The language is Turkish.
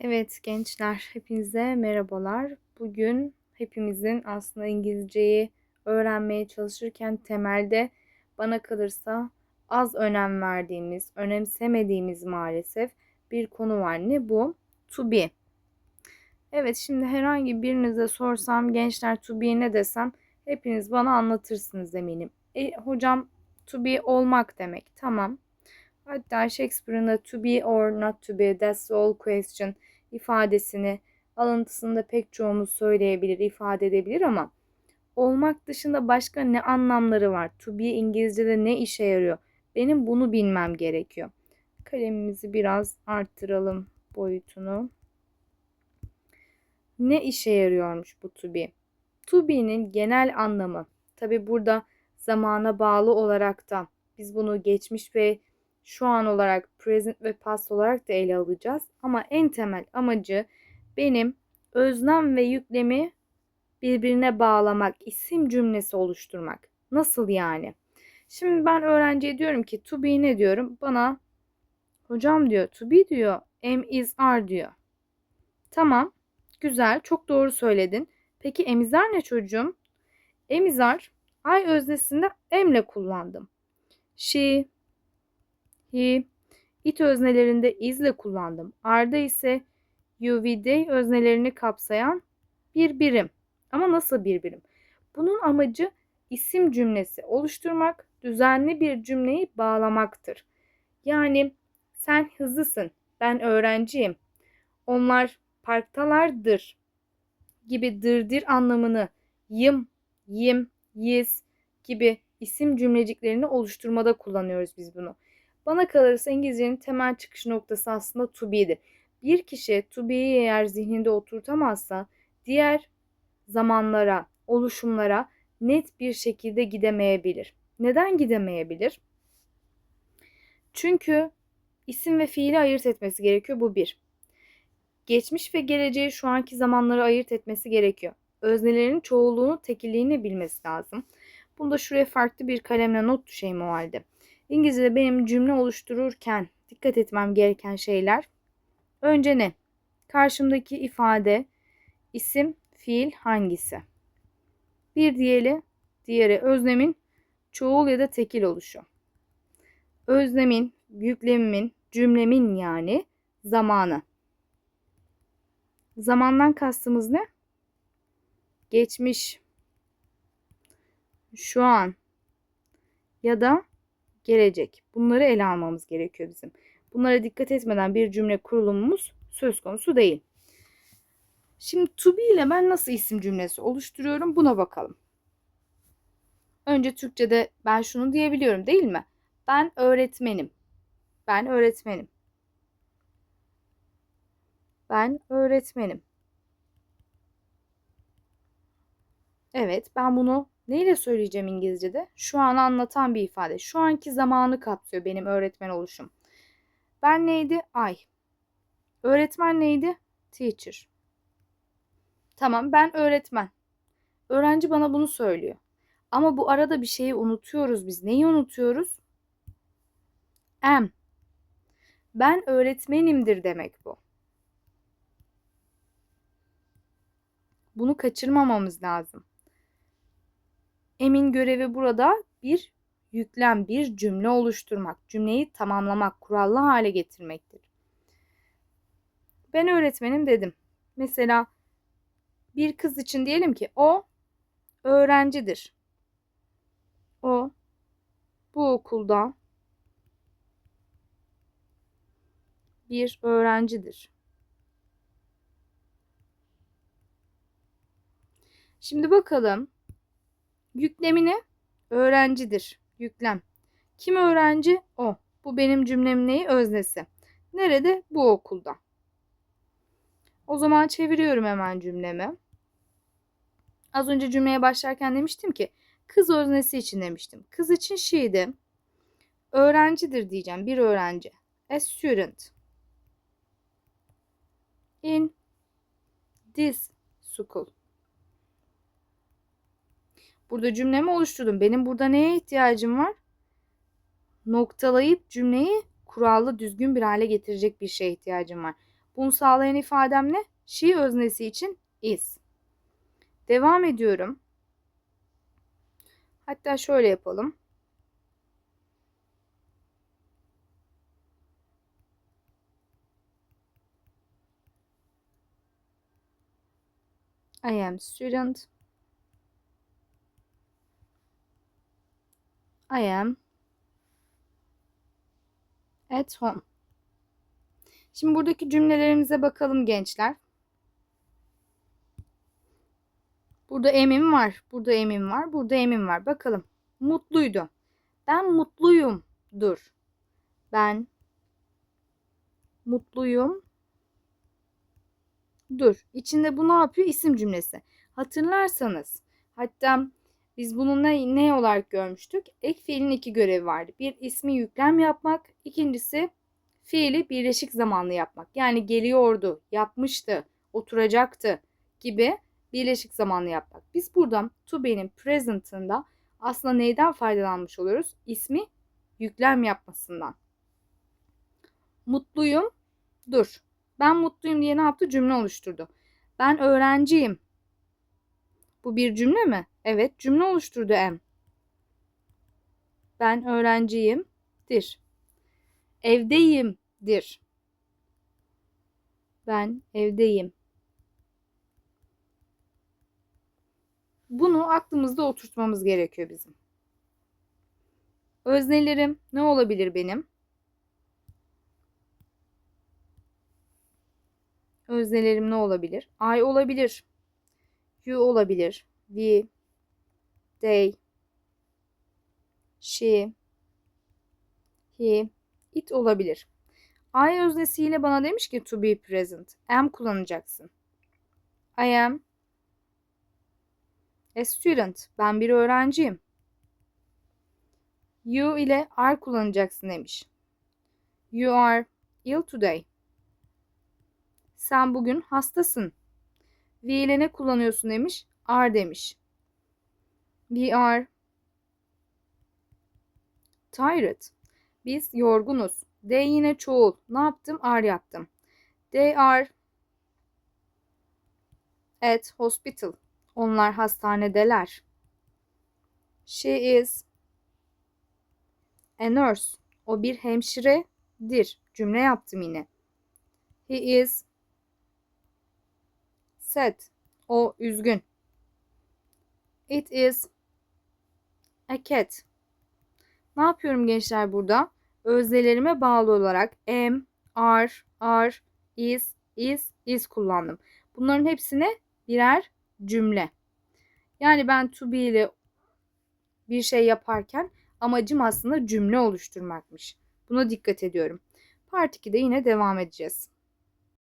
Evet gençler, hepinize merhabalar. Bugün hepimizin aslında İngilizceyi öğrenmeye çalışırken temelde bana kalırsa az önem verdiğimiz, önemsemediğimiz maalesef bir konu var. Ne bu? To be. Evet şimdi herhangi birinize sorsam gençler to be ne desem hepiniz bana anlatırsınız eminim. E, hocam to be olmak demek. Tamam. Hatta Shakespeare'ın da to be or not to be that's all question ifadesini alıntısında pek çoğumuz söyleyebilir, ifade edebilir ama olmak dışında başka ne anlamları var? To be İngilizce'de ne işe yarıyor? Benim bunu bilmem gerekiyor. Kalemimizi biraz arttıralım boyutunu. Ne işe yarıyormuş bu to be? To be'nin genel anlamı. Tabi burada zamana bağlı olarak da biz bunu geçmiş ve şu an olarak present ve past olarak da ele alacağız. Ama en temel amacı benim öznem ve yüklemi birbirine bağlamak, isim cümlesi oluşturmak. Nasıl yani? Şimdi ben öğrenciye diyorum ki to be ne diyorum? Bana hocam diyor to be diyor. Am is are diyor. Tamam. Güzel. Çok doğru söyledin. Peki emizar ne çocuğum? Emizar ay öznesinde emle kullandım. She, he, it öznelerinde izle kullandım. Arda ise they öznelerini kapsayan bir birim. Ama nasıl bir birim? Bunun amacı isim cümlesi oluşturmak, düzenli bir cümleyi bağlamaktır. Yani sen hızlısın, ben öğrenciyim. Onlar parktalardır gibi dırdır anlamını yım, yim, yiz gibi isim cümleciklerini oluşturmada kullanıyoruz biz bunu. Bana kalırsa İngilizcenin temel çıkış noktası aslında to be'dir. Bir kişi to be'yi eğer zihninde oturtamazsa diğer zamanlara, oluşumlara net bir şekilde gidemeyebilir. Neden gidemeyebilir? Çünkü isim ve fiili ayırt etmesi gerekiyor. Bu bir. Geçmiş ve geleceği şu anki zamanları ayırt etmesi gerekiyor. Öznelerin çoğulluğunu, tekilliğini bilmesi lazım. Bunu da şuraya farklı bir kalemle not düşeyim o halde. İngilizce'de benim cümle oluştururken dikkat etmem gereken şeyler. Önce ne? Karşımdaki ifade, isim, fiil hangisi? Bir diğeri, diğeri öznemin çoğul ya da tekil oluşu. Öznemin, yüklemimin, cümlemin yani zamanı. Zamandan kastımız ne? Geçmiş, şu an ya da gelecek. Bunları ele almamız gerekiyor bizim. Bunlara dikkat etmeden bir cümle kurulumumuz söz konusu değil. Şimdi to be ile ben nasıl isim cümlesi oluşturuyorum buna bakalım. Önce Türkçe'de ben şunu diyebiliyorum değil mi? Ben öğretmenim. Ben öğretmenim. Ben öğretmenim. Evet, ben bunu neyle söyleyeceğim İngilizce'de? Şu an anlatan bir ifade. Şu anki zamanı kapsıyor benim öğretmen oluşum. Ben neydi? I. Öğretmen neydi? Teacher. Tamam, ben öğretmen. Öğrenci bana bunu söylüyor. Ama bu arada bir şeyi unutuyoruz biz. Neyi unutuyoruz? Am. Ben öğretmenimdir demek bu. Bunu kaçırmamamız lazım. Emin görevi burada bir yüklem, bir cümle oluşturmak, cümleyi tamamlamak, kurallı hale getirmektir. Ben öğretmenim dedim. Mesela bir kız için diyelim ki o öğrencidir. O bu okulda bir öğrencidir. Şimdi bakalım. Yüklemine öğrencidir. Yüklem. Kim öğrenci? O. Bu benim cümlem neyi? Öznesi. Nerede? Bu okulda. O zaman çeviriyorum hemen cümlemi. Az önce cümleye başlarken demiştim ki kız öznesi için demiştim. Kız için she'di. Öğrencidir diyeceğim. Bir öğrenci. A student. In this school. Burada cümlemi oluşturdum. Benim burada neye ihtiyacım var? Noktalayıp cümleyi kurallı düzgün bir hale getirecek bir şeye ihtiyacım var. Bunu sağlayan ifadem ne? She öznesi için is. Devam ediyorum. Hatta şöyle yapalım. I am student. I am at home. Şimdi buradaki cümlelerimize bakalım gençler. Burada emim var. Burada emim var. Burada emim var. Bakalım. Mutluydu. Ben mutluyum. Dur. Ben mutluyum. Dur. İçinde bu ne yapıyor? İsim cümlesi. Hatırlarsanız hatta biz bunu ne, ne olarak görmüştük? Ek fiilin iki görevi vardı. Bir ismi yüklem yapmak. ikincisi fiili birleşik zamanlı yapmak. Yani geliyordu, yapmıştı, oturacaktı gibi birleşik zamanlı yapmak. Biz buradan to be'nin present'ında aslında neyden faydalanmış oluyoruz? İsmi yüklem yapmasından. Mutluyum. Dur. Ben mutluyum diye ne yaptı? Cümle oluşturdu. Ben öğrenciyim. Bu bir cümle mi? Evet, cümle oluşturdu M. Ben öğrenciyimdir. Evdeyimdir. Ben evdeyim. Bunu aklımızda oturtmamız gerekiyor bizim. Öznelerim ne olabilir benim? Öznelerim ne olabilir? I olabilir. You olabilir. We, they, she, he, it olabilir. I öznesiyle bana demiş ki to be present. Am kullanacaksın. I am a student. Ben bir öğrenciyim. You ile are kullanacaksın demiş. You are ill today. Sen bugün hastasın. We ile ne kullanıyorsun demiş. Are demiş. We are tired. Biz yorgunuz. They yine çoğul. Ne yaptım? Are yaptım. They are at hospital. Onlar hastanedeler. She is a nurse. O bir hemşiredir. Cümle yaptım yine. He is sad. O üzgün. It is a cat. Ne yapıyorum gençler burada? Öznelerime bağlı olarak am, are, are, is, is, is kullandım. Bunların hepsine birer cümle. Yani ben to be ile bir şey yaparken amacım aslında cümle oluşturmakmış. Buna dikkat ediyorum. Part 2'de yine devam edeceğiz.